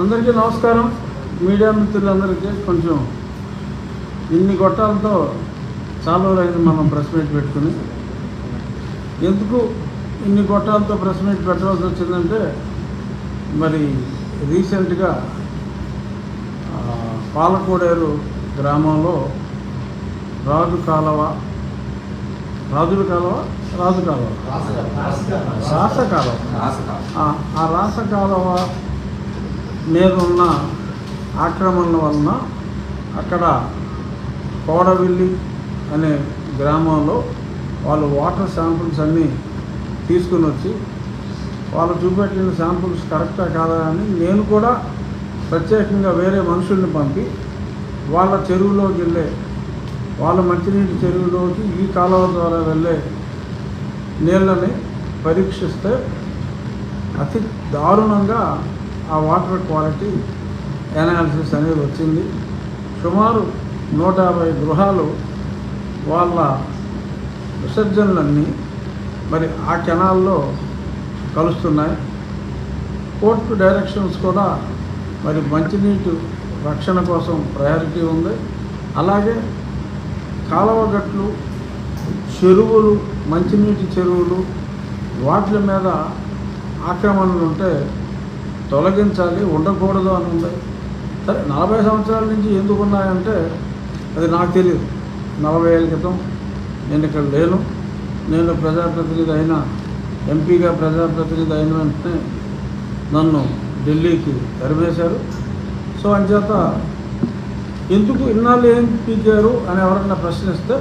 అందరికీ నమస్కారం. మీడియా మిత్రులందరికీ కొంచెం ఇన్ని గొట్టాలతో చాలా రోజులైంది మనం ప్రెస్ మీట్ పెట్టుకుని. ఎందుకు ఇన్ని గొట్టాలతో ప్రెస్ మీట్ పెట్టవలసి వచ్చిందంటే మరి రీసెంట్గా పాలకోడేరు గ్రామంలో రాజు కాలవ రాజుల కాలవ రాజు కాలవ? రాస కాలవ. ఆ రాస కాలువ మీద ఉన్న ఆక్రమణల వలన అక్కడ కోడవిల్లి అనే గ్రామంలో వాళ్ళు వాటర్ శాంపుల్స్ అన్నీ తీసుకుని వచ్చి వాళ్ళు చూపెట్టిన శాంపుల్స్ కరెక్టా కాదా అని నేను కూడా ప్రత్యేకంగా వేరే మనుషుల్ని పంపి వాళ్ళ చెరువులోకి వెళ్ళే వాళ్ళ మంచినీటి చెరువులోకి ఈ కాలువ ద్వారా వెళ్ళే నీళ్ళని పరీక్షిస్తే అతి దారుణంగా ఆ వాటర్ క్వాలిటీ ఎనాలిసిస్ అనేది వచ్చింది. సుమారు నూట యాభై గృహాలు వాళ్ళ విసర్జనలన్నీ మరి ఆ కెనాల్లో కలుస్తున్నాయి. కోర్టు డైరెక్షన్స్ కూడా మరి మంచినీటి రక్షణ కోసం ప్రయారిటీ ఉంది. అలాగే కాలువగట్లు చెరువులు మంచినీటి చెరువులు వాటి మీద ఆక్రమణలు ఉంటే తొలగించాలి ఉండకూడదు అని ఉంది. సరే నలభై సంవత్సరాల నుంచి ఎందుకు ఉన్నాయంటే అది నాకు తెలియదు నలభై ఏళ్ళ క్రితం నేను ఇక్కడ లేను. నేను ప్రజాప్రతినిధి అయిన ఎంపీగా ప్రజాప్రతినిధి అయిన వెంటనే నన్ను ఢిల్లీకి తరిమేశారు. సో అంచేత ఎందుకు ఇన్నాళ్ళు ఏం పీకారు అని ఎవరన్నా ప్రశ్నిస్తే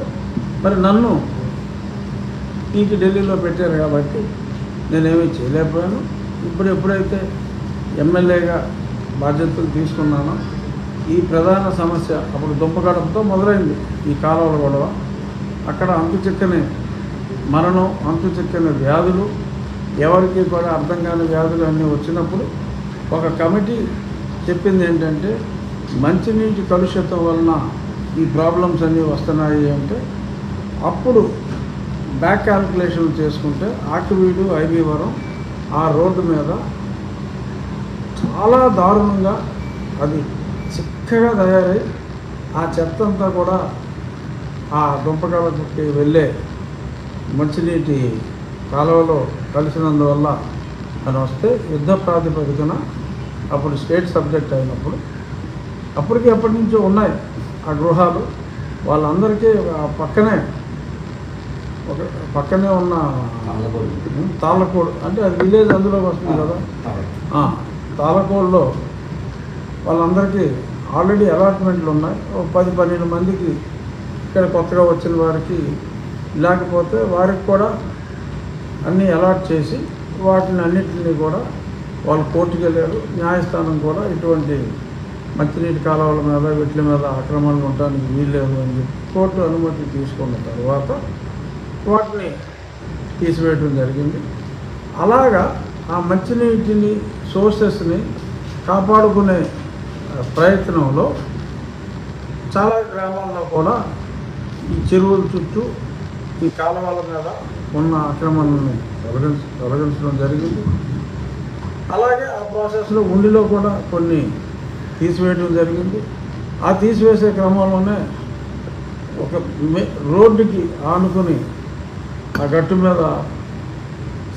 మరి నన్ను పీకి ఢిల్లీలో పెట్టారు కాబట్టి నేనేమీ చేయలేకపోయాను. ఇప్పుడు ఎప్పుడైతే ఎమ్మెల్యేగా బాధ్యతలు తీసుకున్నాను. ఈ ప్రధాన సమస్య అప్పుడు దుంపగడంతో మొదలైంది ఈ కాలువల గొడవ. అక్కడ అంతు చిక్కని మరణం అంతు చిక్కని వ్యాధులు ఎవరికి కూడా అర్థం కాని వ్యాధులు అన్నీ వచ్చినప్పుడు ఒక కమిటీ చెప్పింది ఏంటంటే మంచినీటి కలుషితం వలన ఈ ప్రాబ్లమ్స్ అన్నీ వస్తున్నాయి అంటే అప్పుడు బ్యాక్ క్యాల్కులేషన్ చేసుకుంటే ఆకివీడు ఐబీవరం ఆ రోడ్డు మీద చాలా దారుణంగా అది చిక్కగా తయారై ఆ చెత్త అంతా కూడా ఆ దుంపకాలకి వెళ్ళే మంచినీటి కాలువలో కలిసినందువల్ల అని వస్తే యుద్ధ ప్రాతిపదికన అప్పుడు స్టేట్ సబ్జెక్ట్ అయినప్పుడు అప్పటికి ఎప్పటి నుంచో ఉన్నాయి ఆ గృహాలు. వాళ్ళందరికీ పక్కనే ఒక పక్కనే ఉన్న తాళ్ళకోడు. అంటే అది విలేజ్ అందులోకి వస్తుంది కదా? తాలకోల్లో వాళ్ళందరికీ ఆల్రెడీ అలాట్మెంట్లు ఉన్నాయి. ఓ పది పన్నెండు మందికి ఇక్కడ కొత్తగా వచ్చిన వారికి లేకపోతే వారికి కూడా అన్నీ అలాట్ చేసి వాటిని అన్నింటినీ కూడా వాళ్ళు కోర్టుకు వెళ్ళారు. న్యాయస్థానం కూడా ఇటువంటి మంచినీటి కాలువల మీద వీటి మీద అక్రమాలు ఉండడానికి వీల్లేదు అని చెప్పి కోర్టు అనుమతి తీసుకున్న తర్వాత వాటిని తీసివేయడం జరిగింది. అలాగా ఆ మంచినీటిని సోర్సెస్ని కాపాడుకునే ప్రయత్నంలో చాలా గ్రామాల్లో కూడా ఈ చెరువుల చుట్టూ ఈ కాలువల మీద ఉన్న అక్రమాలను తొలగించ తొలగించడం జరిగింది. అలాగే ఆ ప్రాసెస్లో ఉండిలో కూడా కొన్ని తీసివేయడం జరిగింది. ఆ తీసివేసే క్రమంలోనే ఒక మే- రోడ్డుకి ఆనుకొని ఆ గట్టు మీద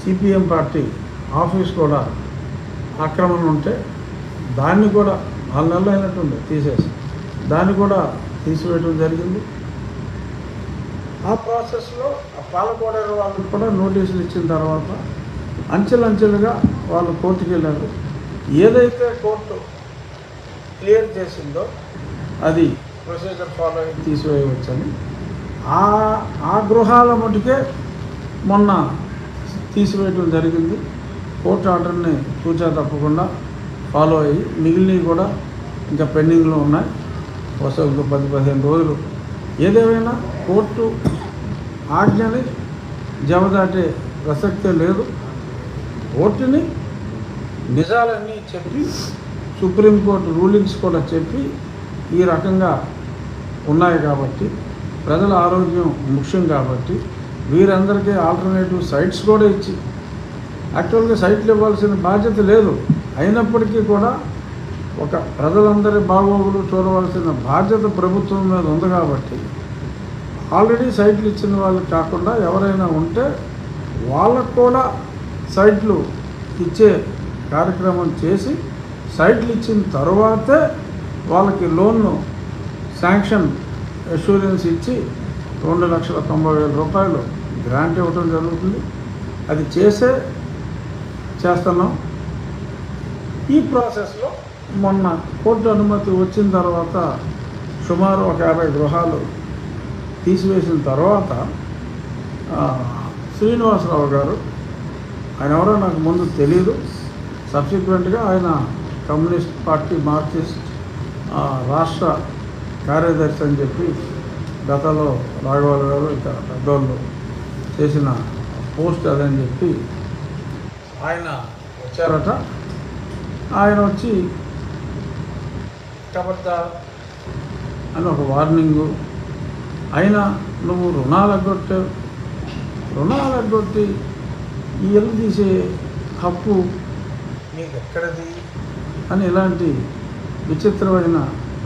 సిపిఎం పార్టీ ఆఫీస్ కూడా ఆక్రమణ ఉంటే దాన్ని కూడా నాలుగు నెలలు అయినట్టుంది తీసేసి. దాన్ని కూడా తీసివేయడం జరిగింది. ఆ ప్రాసెస్లో ఆ పాలకోడేరు వాళ్ళకి కూడా నోటీసులు ఇచ్చిన తర్వాత అంచెలంచెలుగా వాళ్ళు కోర్టుకి వెళ్ళారు. ఏదైతే కోర్టు క్లియర్ చేసిందో అది ప్రొసీజర్ ఫాలో అయ్యి తీసివేయవచ్చని ఆ ఆ గృహాల మటుకే మొన్న తీసివేయడం జరిగింది. కోర్టు ఆర్డర్ని తూచా తప్పకుండా ఫాలో అయ్యి మిగిలినవి కూడా ఇంకా పెండింగ్లో ఉన్నాయి. వరుస ఇంకో పది పదిహేను రోజులు. ఏదేమైనా కోర్టు ఆజ్ఞని జమదాటే ప్రసక్తే లేదు. కోర్టుని నిజాలన్నీ చెప్పి సుప్రీంకోర్టు రూలింగ్స్ కూడా చెప్పి ఈ రకంగా ఉన్నాయి కాబట్టి ప్రజల ఆరోగ్యం ముఖ్యం కాబట్టి వీరందరికీ ఆల్టర్నేటివ్ సైట్స్ కూడా ఇచ్చి యాక్చువల్గా సైట్లు ఇవ్వాల్సిన బాధ్యత లేదు. అయినప్పటికీ కూడా ఒక ప్రజలందరి బాగోగులు చూడవలసిన బాధ్యత ప్రభుత్వం మీద ఉంది కాబట్టి ఆల్రెడీ సైట్లు ఇచ్చిన వాళ్ళు కాకుండా ఎవరైనా ఉంటే వాళ్ళకు కూడా సైట్లు ఇచ్చే కార్యక్రమం చేసి సైట్లు ఇచ్చిన తర్వాతే వాళ్ళకి లోన్ను శాంక్షన్ అష్యూరెన్స్ ఇచ్చి రెండు లక్షల తొంభై వేల రూపాయలు గ్రాంట్ ఇవ్వడం జరుగుతుంది. అది చేసే చేస్తున్నాం. ఈ ప్రాసెస్లో మొన్న కోర్టు అనుమతి వచ్చిన తర్వాత సుమారు ఒక యాభై గృహాలు తీసివేసిన తర్వాత శ్రీనివాసరావు గారు ఆయన ఎవరో నాకు ముందు తెలియదు సబ్సిక్వెంట్గా ఆయన కమ్యూనిస్ట్ పార్టీ మార్క్సిస్ట్ రాష్ట్ర కార్యదర్శి అని చెప్పి గతంలో రాఘవాల్ గారు ఇక పెద్దోళ్ళు చేసిన పోస్ట్ అదని చెప్పి ఆయన వచ్చారట ఆయన వచ్చి కబర్దార్ అని ఒక వార్నింగు. అయినా నువ్వు రుణాలు ఎగ్గొట్టావు రుణాలు ఎగ్గొట్టి ఈ ఇల్లు తీసే హక్కు నీకు ఎక్కడది అని ఇలాంటి విచిత్రమైన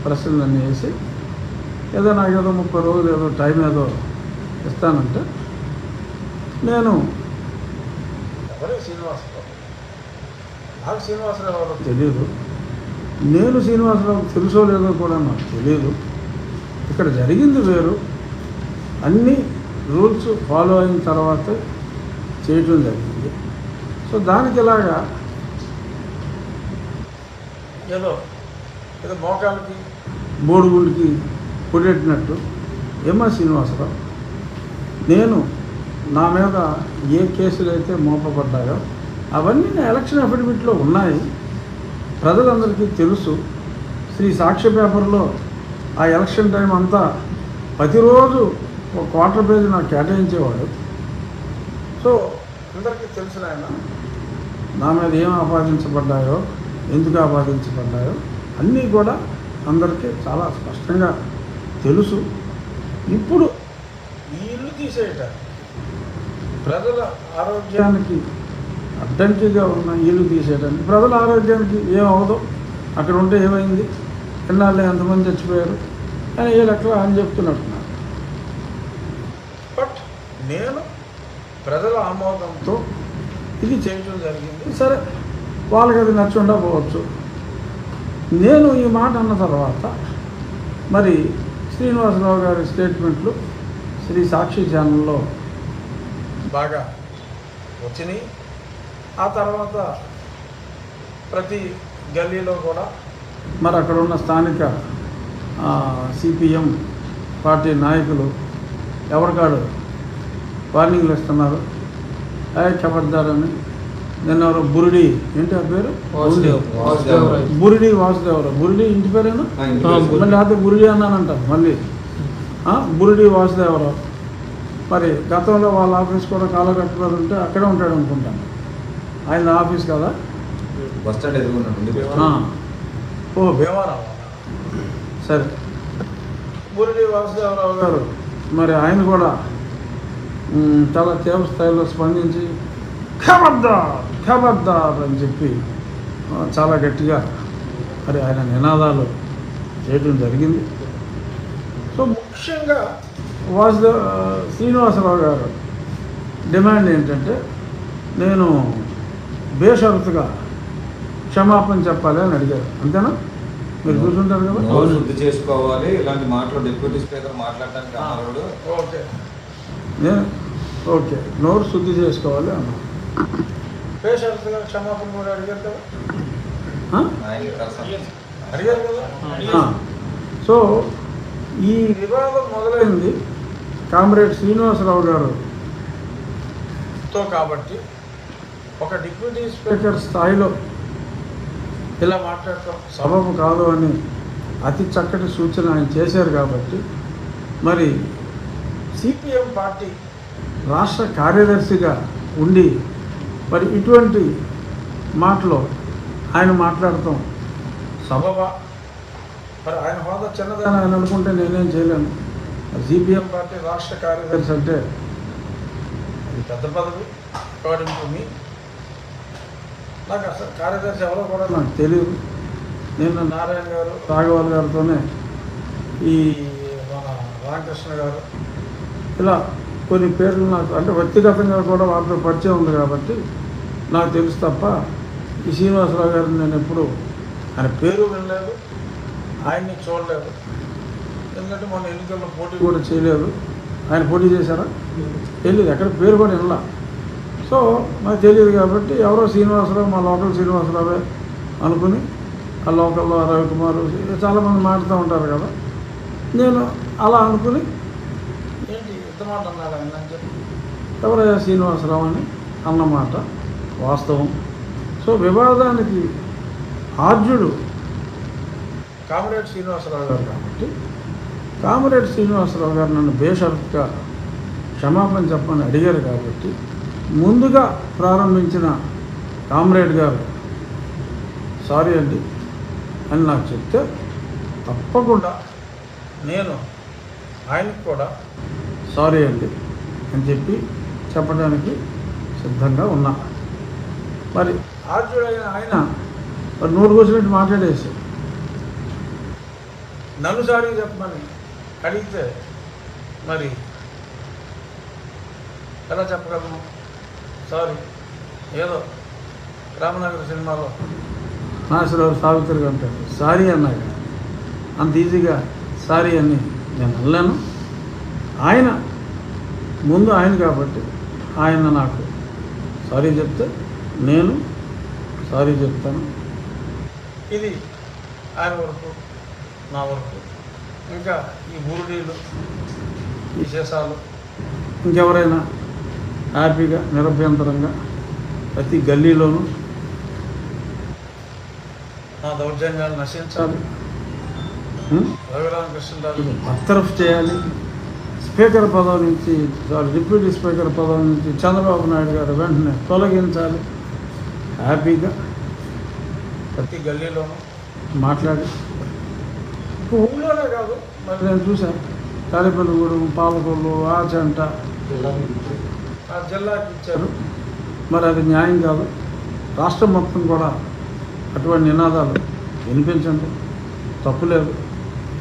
ప్రశ్నలన్నీ వేసి ఏదో నాకు ఏదో ముప్పై రోజులు ఏదో టైం ఏదో ఇస్తానంటే నేను ఎవరే శ్రీనివాసరావు? నాకు శ్రీనివాసరావు ఎవరో తెలియదు నేను శ్రీనివాసరావు తెలుసో లేదో కూడా నాకు తెలియదు ఇక్కడ జరిగింది వేరు. అన్ని రూల్స్ ఫాలో అయిన తర్వాత చేయటం జరిగింది. సో దానికి ఇలాగా ఏదో ఏదో మోకాలకి బోడుగుండికి పొడెట్టినట్టు ఏమా శ్రీనివాసరావు? నేను నా మీద ఏ కేసులు అయితే మోపబడ్డాయో అవన్నీ నా ఎలక్షన్ అఫిడవిట్లో ఉన్నాయి. ప్రజలందరికీ తెలుసు. శ్రీ సాక్ష్య పేపర్లో ఆ ఎలక్షన్ టైం అంతా ప్రతిరోజు ఒక క్వార్టర్ పేజీ నాకు కేటాయించేవాడు. సో అందరికీ తెలిసిన ఆయన నా మీద ఏం ఆపాదించబడ్డాయో ఎందుకు ఆపాదించబడ్డాయో అన్నీ కూడా అందరికీ చాలా స్పష్టంగా తెలుసు. ఇప్పుడు ఈ ఇల్లు ప్రజల ఆరోగ్యానికి అడ్డంకిగా ఉన్న ఇల్లు తీసేయడానికి ప్రజల ఆరోగ్యానికి ఏం అవదో. అక్కడ ఉంటే ఏమైంది? ఎన్నాళ్ళు ఎంతమంది చచ్చిపోయారు? అని వీళ్ళు అని చెప్తున్నట్టున్నారు బట్ నేను ప్రజల ఆమోదంతో ఇది చేయడం జరిగింది. సరే వాళ్ళకి అది నచ్చకుండా పోవచ్చు నేను ఈ మాట అన్న తర్వాత మరి శ్రీనివాసరావు గారి స్టేట్మెంట్లు శ్రీ సాక్షి ఛానల్లో బాగా వచ్చినాయి. ఆ తర్వాత ప్రతి గల్లీలో కూడా మరి అక్కడ ఉన్న స్థానిక సిపిఎం పార్టీ నాయకులు ఎవరికాడు వార్నింగ్లు ఇస్తున్నారు? ఖబర్దారని నిన్న ఎవరో బురిడి ఏంటి ఆ పేరు? వాసుదేవ్. వాసుదేవ్. బురిడి వాసుదేవరావు బురిడి ఇంటి పేరేనా? మళ్ళీ అదే బురిడి అన్నానంట మళ్ళీ. ఆ, బురిడి వాసుదేవరావు మరి గతంలో వాళ్ళ ఆఫీస్ కూడా కాలకట్టుబడి ఉంటే అక్కడే ఉంటాడు అనుకుంటాను. ఆయన ఆఫీస్ కదా? Bus stand. ఓ భీమారావు సరే. బురిడి వాసుదేవరావు గారు. మరి ఆయన కూడా చాలా తీవ్ర స్థాయిలో స్పందించి ఖబర్దార్ ఖబర్దార్ అని చెప్పి చాలా గట్టిగా మరి ఆయన నినాదాలు చేయడం జరిగింది. సో ముఖ్యంగా వాసుదేవ్ ఆ, శ్రీనివాసరావు గారు డిమాండ్ ఏంటంటే నేను బేషరతుగా క్షమాపణ చెప్పాలి అని అడిగారు. అంతేనా? మీరు చూసుంటారు కదా? నోరు శుద్ధి చేసుకోవాలి. ఇలాంటి మాటలు డిప్యూటీ స్పీకర్ మాట్లాడడానికి ఓకే. నేను ఓకే. నోరు శుద్ధి చేసుకోవాలి అన్నా. బేషరతుగా క్షమాపణ కూడా అడిగారు కదా? అడిగారు. కదా. సో ఈ వివాదం మొదలైంది. కామ్రేడ్ శ్రీనివాసరావు గారు. తో కాబట్టి ఒక డిప్యూటీ స్పీకర్ స్థాయిలో ఇలా మాట్లాడటం సబబు కాదు అని అతి చక్కటి సూచన ఆయన చేశారు కాబట్టి మరి సిపిఎం పార్టీ రాష్ట్ర కార్యదర్శిగా ఉండి మరి ఇటువంటి మాటలో ఆయన మాట్లాడటం సబబా. మరి ఆయన హోదా చిన్నదని ఆయన అనుకుంటే నేనేం చేయలేను. సిపిఎం పార్టీ రాష్ట్ర కార్యదర్శి అంటే అది పెద్ద పదవి అకార్డింగ్ టు మీ. నాకు అసలు కార్యదర్శి ఎవరో కూడా నాకు తెలియదు. నిన్న నారాయణ గారు రాఘవాల్ గారితోనే ఈ మన రామకృష్ణ గారు ఇలా కొన్ని పేర్లు నాకు అంటే వ్యక్తిగతంగా కూడా వారితో పరిచయం ఉంది కాబట్టి నాకు తెలుసు తప్ప ఈ శ్రీనివాసరావు గారిని నేను ఎప్పుడు ఆయన పేరు వినలేదు ఆయన్ని చూడలేదు. ఎందుకంటే మొన్న ఎన్నికల్లో పోటీ కూడా చేయలేదు. ఆయన పోటీ చేశారా? తెలియదు. ఎక్కడ పేరు కూడా వినలా. సో నాకు తెలియదు కాబట్టి ఎవరో శ్రీనివాసరావు మా లోకల్ శ్రీనివాసరావే అనుకుని ఆ లోకల్లో రవికుమార్ చాలామంది మాట్లాడుతూ ఉంటారు కదా. నేను అలా అనుకుని ఏంటి మాట అన్నాడు ఆయన అని చెప్పి? ఎవరయ్యా శ్రీనివాసరావు అని అన్నమాట వాస్తవం. సో వివాదానికి ఆర్జుడు కామరేడ్ శ్రీనివాసరావు గారు కాబట్టి కామరేడ్ శ్రీనివాసరావు గారు నన్ను బేషరత్గా క్షమాపణ చెప్పని అడిగారు కాబట్టి ముందుగా ప్రారంభించిన కామ్రేడ్ గారు సారీ అండి అని నాకు చెప్తే తప్పకుండా నేను ఆయనకు కూడా సారీ అండి అని చెప్పి చెప్పడానికి సిద్ధంగా ఉన్నా. మరి ఆర్జుడైన ఆయన మరి నోరు కూర్చున్నట్టు మాట్లాడేసి నన్ను సారీ చెప్పమని అడిగితే మరి ఎలా చెప్పగలను? సారీ ఏదో రామనగర సినిమాలో నాసిరావు సావిత్రి అంటాడు సారీ అన్నాక అంత ఈజీగా సారీ అని నేను అనలేను. ఆయన ముందు ఆయన కాబట్టి ఆయన నాకు సారీ చెప్తే నేను సారీ చెప్తాను. ఇది ఆయన వరకు నా వరకు. ఇంకా ఈ బురుడీలు ఈ శేషాలు ఇంకెవరైనా హ్యాపీగా నిరభ్యంతరంగా ప్రతి గల్లీలోనూ నా దౌర్జన్యాలు నశించాలి? రఘురామకృష్ణరాజు బర్తరఫ్ చేయాలి. స్పీకర్ పదవి నుంచి సారీ డిప్యూటీ స్పీకర్ పదవి నుంచి చంద్రబాబు నాయుడు గారు వెంటనే తొలగించాలి. హ్యాపీగా ప్రతి గల్లీలోనూ మాట్లాడి ఊళ్ళోనే కాదు మరి నేను చూశాను తాడిపల్లిగూడెం పాలకొల్లు ఆచంట ఆ జిల్లాకి ఇచ్చారు. మరి అది న్యాయం కాదు. రాష్ట్రం మొత్తం కూడా అటువంటి నినాదాలు వినిపించండి. తప్పులేదు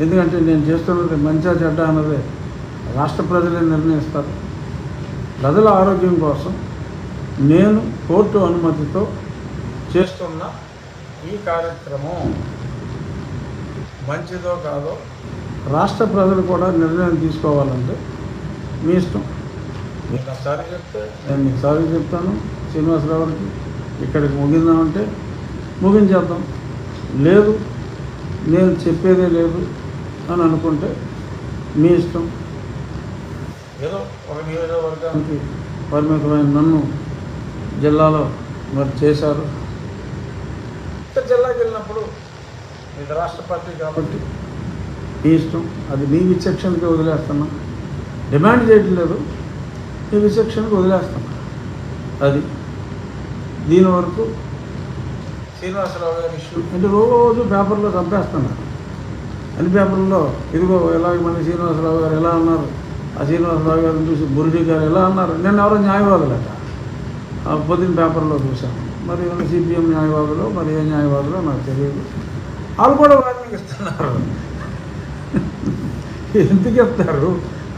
ఎందుకంటే నేను చేస్తున్నది మంచిగా చెడ్డ అన్నదే. రాష్ట్ర ప్రజలే నిర్ణయిస్తారు. ప్రజల ఆరోగ్యం కోసం నేను కోర్టు అనుమతితో చేస్తున్న ఈ కార్యక్రమం. మంచిదో కాదో రాష్ట్ర ప్రజలు కూడా నిర్ణయం తీసుకోవాలంటే మీ ఇష్టం? నేను ఒకసారి చెప్తే నేను మీకు సారీ చెప్తాను. శ్రీనివాసరావు గారికి ఇక్కడికి ముగిందామంటే ముగించేద్దాం. లేదు నేను చెప్పేదే లేదు అని అనుకుంటే మీ ఇష్టం? ఏదో ఒక నియోజకవర్గానికి పరిమితమైన నన్ను జిల్లాలో మరి చేశారు. జిల్లాకి వెళ్ళినప్పుడు ఇది రాష్ట్ర పార్టీ కాబట్టి. మీ ఇష్టం. అది మీ విచక్షణకి వదిలేస్తున్నా. డిమాండ్ చేయట్లేదు మీ విచక్షణకి వదిలేస్తున్నా. అది దీని వరకు శ్రీనివాసరావు గారి ఇష్యూ. అంటే రోజు పేపర్లో చంపేస్తున్నారు. అన్ని పేపర్లో ఇదిగో ఎలాగ మన శ్రీనివాసరావు గారు ఎలా అన్నారు ఆ శ్రీనివాసరావు గారిని చూసి బురుడి గారు ఎలా అన్నారు నేను ఎవరో న్యాయవాదులట. ఆ పొద్దున పేపర్లో చూశాను. మరి సిపిఎం న్యాయవాదులు మరి ఏ న్యాయవాదులో నాకు తెలియదు. వాళ్ళు కూడా వార్నింగ్ ఇస్తున్నారు. ఎందుకు చెప్తారు?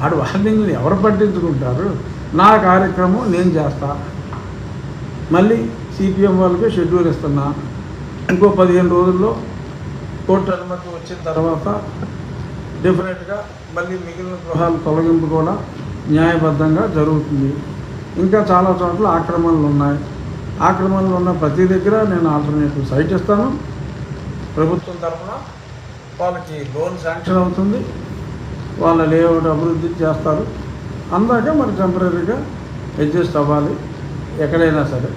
ఆడు వార్నింగ్ని ఎవరు పట్టించుకుంటారు? నా కార్యక్రమం నేను చేస్తా. మళ్ళీ సిపిఎం వాళ్ళకి షెడ్యూల్ ఇస్తున్నా. ఇంకో పదిహేను రోజుల్లో కోర్టు అనుమతి వచ్చిన తర్వాత డెఫినెట్గా మళ్ళీ మిగిలిన గృహాల తొలగింపు కూడా న్యాయబద్ధంగా జరుగుతుంది. ఇంకా చాలా చోట్ల ఆక్రమణలు ఉన్నాయి. ఆక్రమణలు ఉన్న ప్రతి దగ్గర నేను ఆల్టర్నేటివ్ సైట్ ఇస్తాను. ప్రభుత్వం తరఫున వాళ్ళకి లోన్ శాంక్షన్ అవుతుంది. వాళ్ళ లేఅవుట్ అభివృద్ధి చేస్తారు. అందాక మరి టెంపరీగా అడ్జస్ట్ అవ్వాలి ఎక్కడైనా సరే.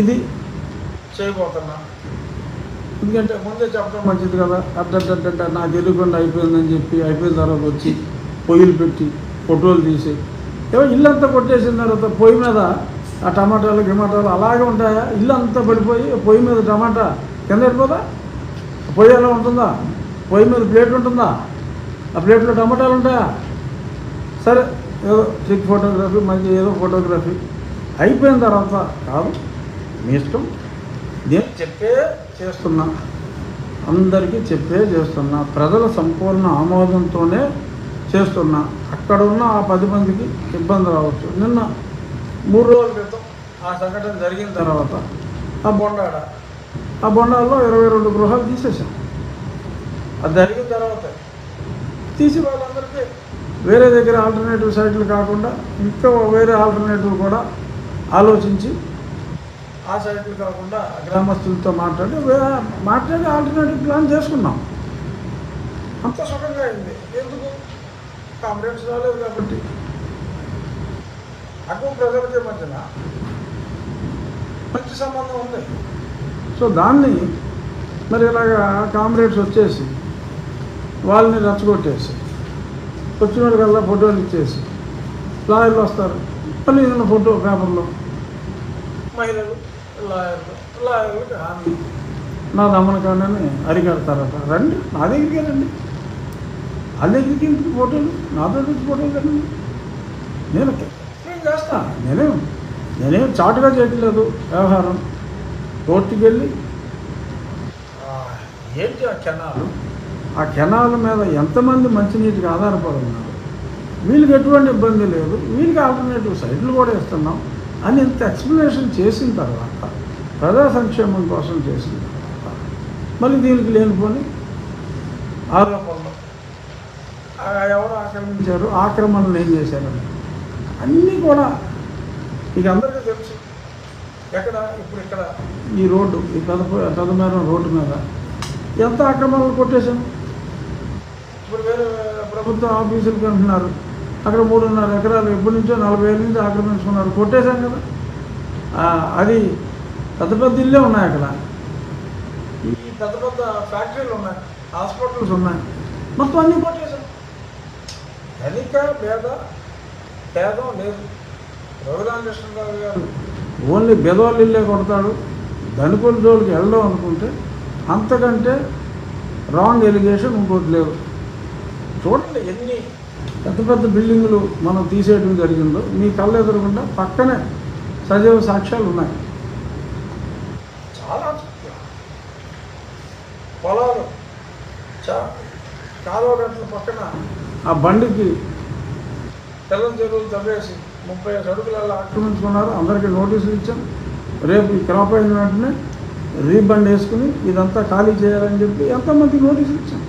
ఇది చేయబోతున్నా. ఎందుకంటే ముందే చెప్పడం మంచిది కదా. అడ్డంటే నాకు ఎదుగుకుండా అయిపోయిందని చెప్పి అయిపోయిన తర్వాత వచ్చి పొయ్యిలు పెట్టి ఫోటోలు తీసి ఏమో ఇల్లు అంతా కొట్టేసిన తర్వాత పొయ్యి మీద ఆ టమాటాలు గిమాటాలు అలాగే ఉంటాయా? ఇల్లు అంతా పడిపోయి పొయ్యి మీద టమాటా కింద పడిపోదా పొయ్యి ఎలా ఉంటుందా? పొయ్యి మీద ప్లేట్ ఉంటుందా? ఆ ప్లేట్లో టమాటాలు ఉంటాయా? సరే ఏదో చిక్ ఫోటోగ్రఫీ మంచి ఏదో ఫోటోగ్రఫీ అయిపోయిన తర్వాత కాదు మీ ఇష్టం. నేను చెప్పే చేస్తున్నా. అందరికీ చెప్పే చేస్తున్నా. ప్రజల సంపూర్ణ ఆమోదంతోనే చేస్తున్నా. అక్కడ ఉన్న ఆ పది మందికి ఇబ్బంది రావచ్చు. నిన్న మూడు రోజుల క్రితం ఆ సంఘటన జరిగిన తర్వాత ఆ బొండాడ ఆ బొండాల్లో ఇరవై రెండు గృహాలు తీసేసాం అది జరిగిన తర్వాత తీసి వాళ్ళందరికీ వేరే దగ్గర ఆల్టర్నేటివ్ సైట్లు కాకుండా ఇంకా వేరే ఆల్టర్నేటివ్ కూడా ఆలోచించి ఆ సైట్లు కాకుండా గ్రామస్తులతో మాట్లాడి మాట్లాడి ఆల్టర్నేటివ్ ప్లాన్ చేసుకున్నాం. అంత సుఖంగా అయింది. ఎందుకు? కాంప్లైంట్స్ రాలేదు కాబట్టి. అక్కడ ప్రజలకి మధ్యన మంచి సంబంధం ఉంది. సో దాన్ని మరి ఇలాగా కామ్రేడ్స్ వచ్చేసి వాళ్ళని రెచ్చగొట్టేసి వచ్చిన వాళ్ళకల్లా ఫోటోలు ఇచ్చేసి లాయర్లు వస్తారు. మళ్ళీ ఏదైనా ఫోటో పేపర్లో. మహిళలు లాయర్లు లాయర్లకు హామీ. నా దమనకాండని అరికడతారట. రండి నా దగ్గరికి రండి. నా దగ్గరికి ఫోటోలు? నా దగ్గరికి ఫోటోలు రండి నేను ఎక్స్ప్లెయిన్ చేస్తా. నేనేం నేనేం చాటుగా చేయట్లేదు వ్యవహారం. కోర్టుకి వెళ్ళి ఏంటి ఆ కెనాలు? ఆ కెనాల్ మీద ఎంతమంది మంచినీటికి ఆధారపడి ఉన్నారు వీళ్ళకి ఎటువంటి ఇబ్బంది లేదు. వీళ్ళకి ఆల్టర్నేటివ్ సైడ్లు కూడా ఇస్తున్నాం అని ఇంత ఎక్స్ప్లెనేషన్ చేసిన తర్వాత ప్రజా సంక్షేమం కోసం చేసిన తర్వాత మళ్ళీ దీనికి లేనిపోని ఆరోపణలు. ఎవరు ఆక్రమించారు? ఆక్రమణలు ఏం చేశారని అన్నీ కూడా మీకు అందరికీ ఎక్కడ? ఇప్పుడు ఇక్కడ. ఈ రోడ్డు ఈ పెద్ద పెదమేరం రోడ్డు మీద. ఎంత ఆక్రమణలు కొట్టేశాను ఇప్పుడు వేరే ప్రభుత్వ ఆఫీసులకి అంటున్నారు. అక్కడ మూడున్నర ఎకరాలు ఎప్పటి నుంచో నలభై ఏళ్ళ నుంచి ఆక్రమించుకున్నారు. కొట్టేశాం కదా. అది పెద్ద పెద్ద ఇల్లే ఉన్నాయి అక్కడ. ఈ పెద్ద పెద్ద ఫ్యాక్టరీలు ఉన్నాయి హాస్పిటల్స్ ఉన్నాయి. మొత్తం అన్నీ కొట్టేశాం. ధనిక పేద భేదం లేదు. రఘురామకృష్ణరావు గారు ఓన్లీ బెదవాళ్ళు ఇల్లే కొడతాడు. ధనికుల జోలికి వెళ్ళడం అనుకుంటే అంతకంటే రాంగ్ ఎలిగేషన్ ఇంకోటి లేదు చూడండి ఎన్ని పెద్ద పెద్ద బిల్డింగులు మనం తీసేయడం జరిగిందో మీ కళ్ళు ఎదురకుండా పక్కనే సజీవ సాక్ష్యాలు ఉన్నాయి. చాలా పొలాలు చా కాలువ గంటల పక్కన ఆ బండికి తెల్లని చెరువులు తవ్వేసి ముప్పై సరుకులలో ఆక్రమించుకున్నారు అందరికీ నోటీసులు ఇచ్చాం. రేపు ఈ క్రాప్ అయిన వెంటనే రీబండ్ వేసుకుని ఇదంతా ఖాళీ చేయాలని చెప్పి ఎంతమందికి నోటీసులు ఇచ్చాం.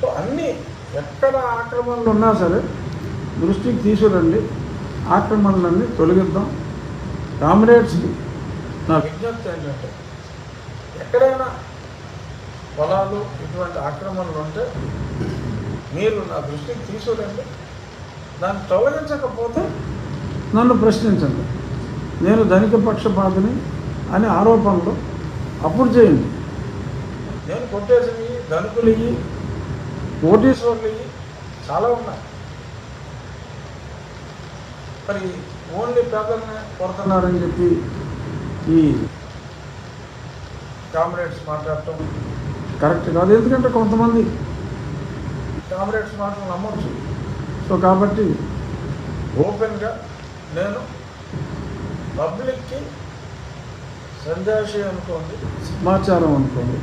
సో అన్నీ ఎక్కడ ఆక్రమణలు ఉన్నా సరే దృష్టికి తీసుకురండి. ఆక్రమణలన్నీ తొలగిద్దాం. కామ్రేడ్స్కి నా విజ్ఞప్తి ఏంటంటే ఎక్కడైనా పొలాలు ఇటువంటి ఆక్రమణలు ఉంటే మీరు నా దృష్టికి తీసుకురండి. దాన్ని తొలగించకపోతే నన్ను ప్రశ్నించండి. నేను ధనిక పక్షపాతిని అని ఆరోపణలు అప్పుడు చేయండి. నేను కొట్టేసినవి ధనికులు ఇవి కోటీశ్వర్లు ఇవి చాలా ఉన్నాయి. మరి ఓన్లీ పేదల్ని కొడుతున్నారని చెప్పి ఈ కామ్రేడ్స్ మాట్లాడటం కరెక్ట్ కాదు. ఎందుకంటే కొంతమంది కామ్రేడ్స్ మాటలు నమ్మొచ్చు. సో కాబట్టి ఓపెన్గా నేను పబ్లిక్కి సందేశం అనుకోండి సమాచారం అనుకోండి.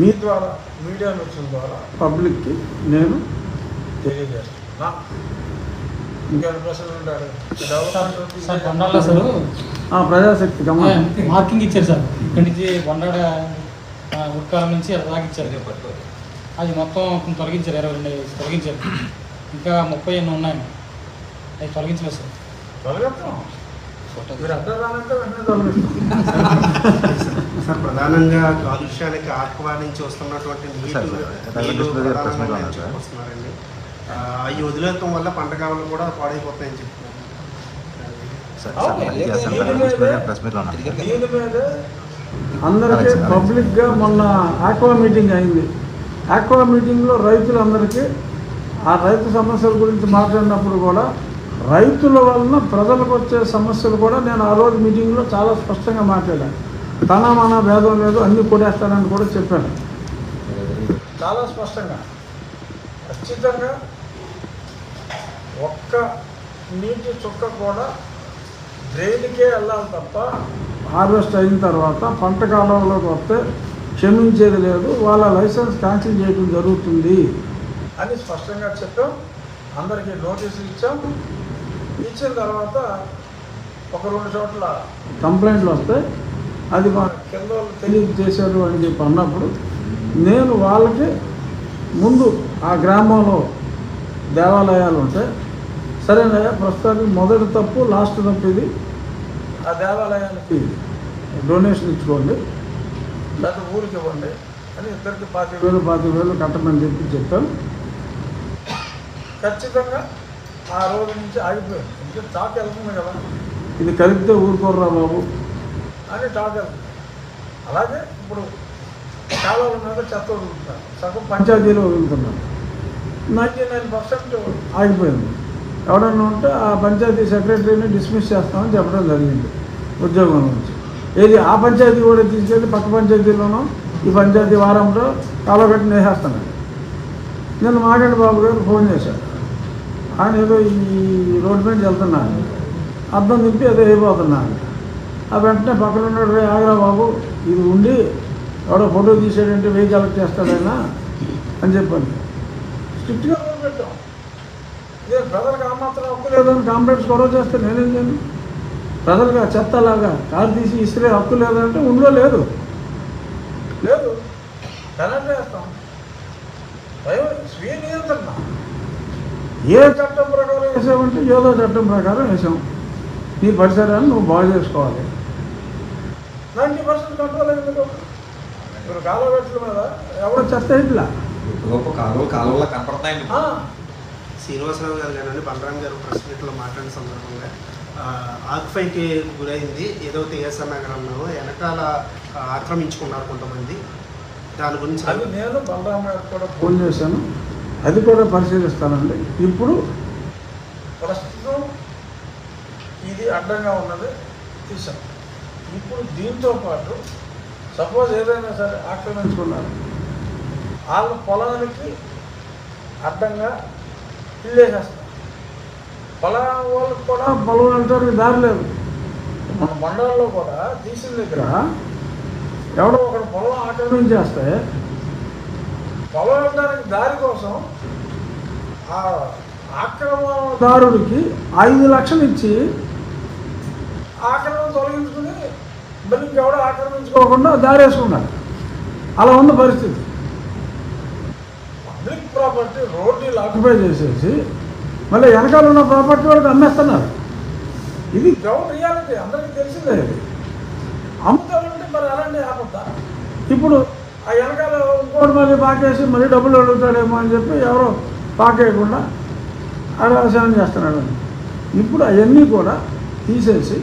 మీ ద్వారా మీడియా మిత్రుల ద్వారా పబ్లిక్కి నేను తెలియజేస్తున్నా. ఇంకేమైనా ప్రశ్నలు ఉంటారు సార్ కొండాల అసలు ప్రజాశక్తి గమనం మార్కింగ్ ఇచ్చారు సార్. ఇక్కడి నుంచి వండాడ ఉట్కాల నుంచి అలా దాకా ఇచ్చారు అదే మొత్తం కొంచెం తొలగించారు ఇరవై రెండు తొలగించారు. ఇంకా ముప్పై ఎన్ని ఉన్నాయి అవి తొలగించలేదు సార్. సార్ ప్రధానంగా కాలుష్యానికి ఆక్వా నుంచి వస్తున్నటువంటి నీళ్ళు ఆ, అవి వదిలేయటం వల్ల పంట కావాలి కూడా పాడైపోతాయని చెప్తున్నారు. అందరికీ. పబ్లిక్గా మొన్న ఆక్వా మీటింగ్ అయింది. ఆక్వా మీటింగ్లో రైతులందరికీ ఆ రైతు సమస్యల గురించి మాట్లాడినప్పుడు కూడా రైతుల వలన ప్రజలకు వచ్చే సమస్యలు కూడా నేను ఆ రోజు మీటింగ్లో చాలా స్పష్టంగా మాట్లాడాను తన మన భేదం లేదు అన్నీ కొడేస్తానని కూడా చెప్పాను. చాలా స్పష్టంగా. ఖచ్చితంగా ఒక్క నీటి చుక్క కూడా డ్రైన్కే వెళ్ళాలి తప్ప హార్వెస్ట్ అయిన తర్వాత పంట కాలంలోకి వస్తే క్షమించేది లేదు వాళ్ళ లైసెన్స్ క్యాన్సిల్ చేయడం జరుగుతుంది. అని స్పష్టంగా చెప్పాం. అందరికీ నోటీసులు ఇచ్చాం. ఇచ్చిన తర్వాత ఒక రెండు చోట్ల కంప్లైంట్లు వస్తాయి. అది మా కింద తెలియజేశారు అని చెప్పి అన్నప్పుడు నేను వాళ్ళకి ముందు ఆ గ్రామంలో దేవాలయాలు ఉంటాయి సరేనయ్యా ప్రస్తుతానికి మొదటి తప్పు లాస్ట్ తప్పు ఇది. ఆ దేవాలయానికి డొనేషన్ ఇచ్చుకోండి. లేకపోతే ఊరికి ఇవ్వండి అని ఇద్దరికి పాతి వేలు పాతి వేలు కట్టమని చెప్పి చెప్పాం. ఖచ్చితంగా ఆ రోజు నుంచి ఆగిపోయింది. ఎందుకంటే టాక్ వెళ్తుంది కదా. ఇది కలిపితే ఊరుకోర్రా బాబు. అని టాక్ వెళ్తుంది. అలాగే ఇప్పుడు కాలువల మీద చెత్త వదులుతున్నారు. సగం పంచాయతీలో వదులుతున్నారు. నైంటీ నైన్ పర్సెంట్ ఆగిపోయింది. ఎవడన్నా ఉంటే ఆ పంచాయతీ సెక్రటరీని డిస్మిస్ చేస్తామని చెప్పడం జరిగింది ఉద్యోగం నుంచి. ఏది ఆ పంచాయతీ కూడా తీసుకెళ్ళి పక్క పంచాయతీలోనూ ఈ పంచాయతీ వారంలో కాలగట్టి నేసేస్తున్నాడు నేను మాగండి బాబు గారు ఫోన్ చేశాడు ఆయన ఏదో ఈ రోడ్డు మీద వెళ్తున్నాను అద్దం తిప్పి ఏదో అయిపోతున్నాను ఆ వెంటనే పక్కన ఉన్నాడు రే ఆగరా బాబు ఇది ఉండి ఎవడో ఫోటో తీసాడంటే వెయ్యి కలెక్ట్ చేస్తాడైనా అని చెప్పండి. స్ట్రిక్ట్గా పెట్టాం. ఇదే ప్రజలకు ఆ మాత్రం హక్కు లేదని కాంప్లైంట్స్ గొడవ చేస్తే నేనేం చేయను? ప్రజలకు చెత్తలాగా కారు తీసి ఇస్త్రీ హక్కు లేదంటే ఉండో లేదు. లేదు. కరెంట్ వేస్తాం. స్వీయ నియంత్రణ ఏ చట్టం ప్రకారం వేసామంటే ఏదో చట్టం ప్రకారం వేసాం. నీ పరిసరాన్ని నువ్వు బాగు చేసుకోవాలి. నైంటీ పర్సెంట్ కంట్రోల్ ఎందుకు? ఇప్పుడు కాలగట్ల మీద ఎవడో చెత్త ఇట్లా. గొప్ప కాలువలు కాలువలా కనపడతాయండి ఆ, శ్రీనివాసరావు గారు కానీ బలరాం గారు ప్రెస్ మీట్లో మాట్లాడిన సందర్భంగా ఆక్ఫైకి గురైంది. ఏదో టీఎస్ఆర్ నగరంలో వెనకాల ఆక్రమించుకున్నారు కొంతమంది. దాని గురించి నేను బలరామ గారికి కూడా ఫోన్ చేశాను. అది కూడా పరిశీలిస్తానండి. ఇప్పుడు ప్రస్తుతం ఇది అడ్డంగా ఉన్నది తీసాం. ఇప్పుడు దీంతో పాటు సపోజ్ ఏదైనా సరే ఆక్రమించుకున్నారు. వాళ్ళ పొలానికి అడ్డంగా ఇల్లేసేస్తాం పొలం వాళ్ళకి కూడా పొలం వెళ్ళడానికి దారి లేదు. మన మండలంలో కూడా తీసిన దగ్గర ఎవడో ఒకడు పొలం ఆక్రమించేస్తే పొలం దారి కోసం ఆ ఆక్రమణదారుడికి ఐదు లక్షలు ఇచ్చి ఆక్రమణ తొలగించుకుని మళ్ళీ ఎవడో ఆక్రమించుకోకుండా దారి వేసుకున్నాడు అలా ఉన్న పరిస్థితి. పబ్లిక్ ప్రాపర్టీ రోడ్లు ఆక్యుపై చేసేసి మళ్ళీ వెనకాల ఉన్న ప్రాపర్టీ వాళ్ళకి అమ్మేస్తున్నారు. ఇది గ్రౌండ్ రియాలిటీ అందరికీ తెలిసిందే ఇది. అమ్ముతారంటే మరి అలాంటి ఆపద్దా? ఇప్పుడు ఆ వెనకాల ఇంకోటి మళ్ళీ పాకేసి మళ్ళీ డబ్బులు అడుగుతాడేమో అని చెప్పి ఎవరో పాకేయకుండా ఆ వ్యవసాయం చేస్తున్నాడు. ఇప్పుడు అవన్నీ కూడా తీసేసి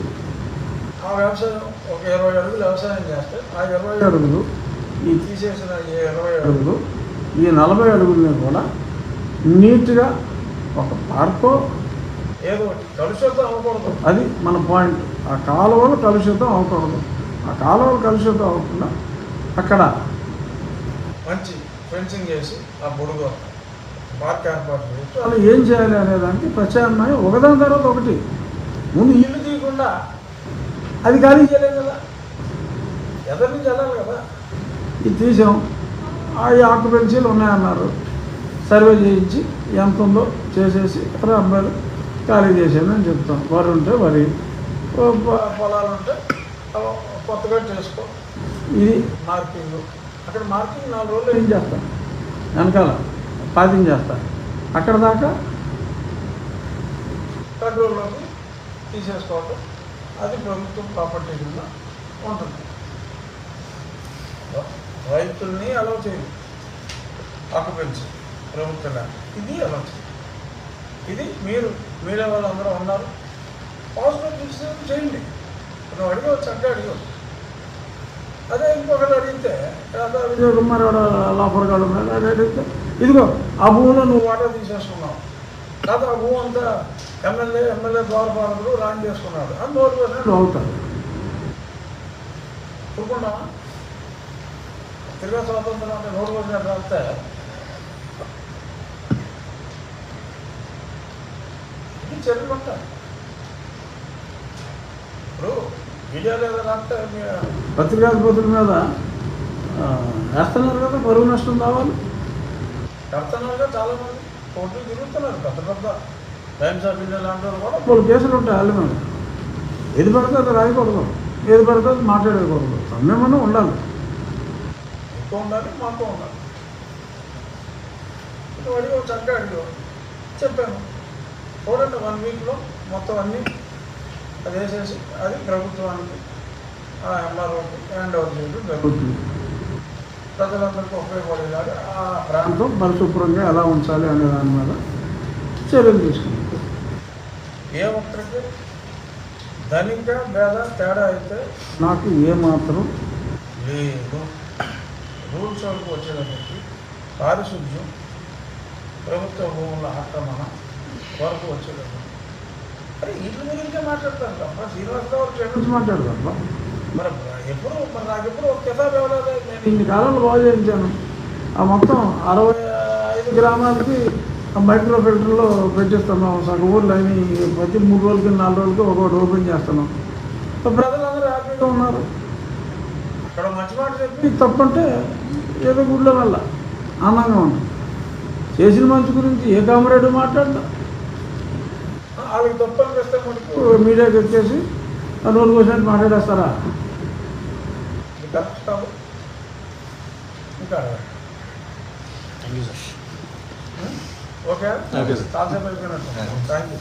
ఆ వ్యవసాయం ఒక ఇరవై అడుగులు వ్యవసాయం చేస్తే ఆ ఇరవై అడుగులు ఈ తీసేసిన ఈ ఇరవై అడుగులు ఈ నలభై అడుగులని కూడా నీట్గా ఒక పార్కో ఏదో ఒకటి కలుషితం అవ్వకూడదు. అది మన పాయింట్. ఆ కాలువలు కలుషితం అవ్వకూడదు. ఆ కాలువలు కలుషితం అవ్వకుండా అక్కడ మంచి ఫెన్సింగ్ చేసి ఆ బొడుగు పార్క్ ఏర్పాటు చేసి అలా ఏం చేయాలి అనే దానికి ప్రత్యామ్నాయం ఒకదాని తర్వాత ఒకటి. ముందు ఇల్లు తీయకుండా అది ఖాళీ చేయలేదు కదా. ఎదరి నుంచి వెళ్ళాలి కదా. ఇది తీసాం. ఆ ఆక్యుపెన్సీలు ఉన్నాయన్నారు. సర్వే చేయించి ఎంత ఉందో చేసేసి అరే అబ్బాయిలు ఖాళీ అని చెప్తాం. వరి ఉంటే వరి. పొలాలు ఉంటే కొత్తగా చేసుకో. ఇది మార్కింగ్ అక్కడ మార్కింగ్ నాలుగు రోజులు ఏం చేస్తాం? వెనకాల పాతింగ్ చేస్తా. అక్కడ దాకా కంట్రోల్లోకి తీసేసుకోవటం అది ప్రభుత్వం ప్రాపర్టీ కింద ఉంటుంది. రైతుల్ని అలౌ చేయండి ఆక్యుపెన్సీ ప్రభుత్వం ల్యాండ్. ఇది అలౌ చేయండి ఇది మీరు మీడియా వాళ్ళందరూ ఉన్నారు. పాజిటివ్ డిసిజన్ చేయండి. నువ్వు అడిగవచ్చు అంటే అడిగవచ్చు అదే ఇంకొకటి అడిగితే విజయ్ కుమార్ గారు లాఫర్ గారు ఉన్నాడు అది అడిగితే ఇదిగో ఆ భూమిలో నువ్వు వాటా తీసేసుకున్నావు. లేదా ఆ భూమి అంతా ఎమ్మెల్యే ఎమ్మెల్యే ద్వారపాలకుడు రాన్ చేసుకున్నాడు. అని నోరు పర్సెంట్ అవుతాడు ఊరుకున్నావా? తిరిగా స్వాతంత్రం అంటే నోరు పర్సెంట్ రాస్తే ఇది ఉంటాయి ఇప్పుడు పత్రికాధిపతుల మీద వేస్తున్నారు కదా పరువు నష్టం కావాలి. కడుతున్నారుగా చాలామంది. కోర్టులు తిరుగుతున్నారు పెద్ద పెద్ద టైమ్స్ ఆఫ్ ఇండియా లాంటి వాళ్ళు కూడా. కొన్ని కేసులు ఉంటాయి వాళ్ళ మీద. ఏది పడితే అది రాయకూడదు. ఏది పడితే అది మాట్లాడకూడదు. సంయమనం ఉండాలి. ఎక్కువ ఉండాలి మాకు ఉండాలి. అడిగి ఒక చక్కగా అడిగి చెప్పాను. చూడండి వన్ వీక్లో మొత్తం అన్నీ అది వేసేసి అది ప్రభుత్వానికి ఆ ఎంఆర్ఓ హ్యాండ్ ఓవర్ చేయడం జరుగుతుంది. ప్రజలందరికీ ఉపయోగపడేలాగా ఆ ప్రాంతం పరిశుభ్రంగా ఎలా ఉంచాలి అనే దాని మీద చర్యలు తీసుకుంటాం. ఏ ఒక్కరికి ధనిక భేద తేడా అయితే నాకు ఏమాత్రం లేదు. రూల్స్ వరకు వచ్చేటప్పటికి పారిశుద్ధ్యం ప్రభుత్వ భూముల ఆక్రమణ వరకు వచ్చేటప్పటికి అరే వీటి గురించే మాట్లాడతాను తప్ప శ్రీనివాసరావు మరి ఎప్పుడు మరి నాకు ఎప్పుడు ఒక కితాబ్ ఇవ్వలేదు. నేను ఇన్ని కాలంలో బాగు చేయించాను. ఆ మొత్తం అరవై ఐదు గ్రామాలకి ఆ మైక్రో ఫిల్టర్లో పెట్టిస్తున్నాం సగం ఊర్లు అని ప్రతి మూడు రోజులకి నాలుగు రోజులకి ఒకటి ఓపెన్ చేస్తున్నాం ప్రజలందరూ హ్యాపీగా ఉన్నారు. అక్కడ మంచి మాట చెప్పి తప్పంటే ఏదో గుడిలో వల్ల ఆనందంగా ఉంటుంది చేసిన మంచి గురించి ఏ కామరేడు మాట్లాడతా వాళ్ళకి తప్పు అనిపిస్తే మనకు మీడియాకి వచ్చేసి నూరు పర్సెంట్ మాట్లాడేస్తారా? ఇంకా థ్యాంక్ యూ సార్ ఓకే? అయిపోయినట్టు థ్యాంక్ యూ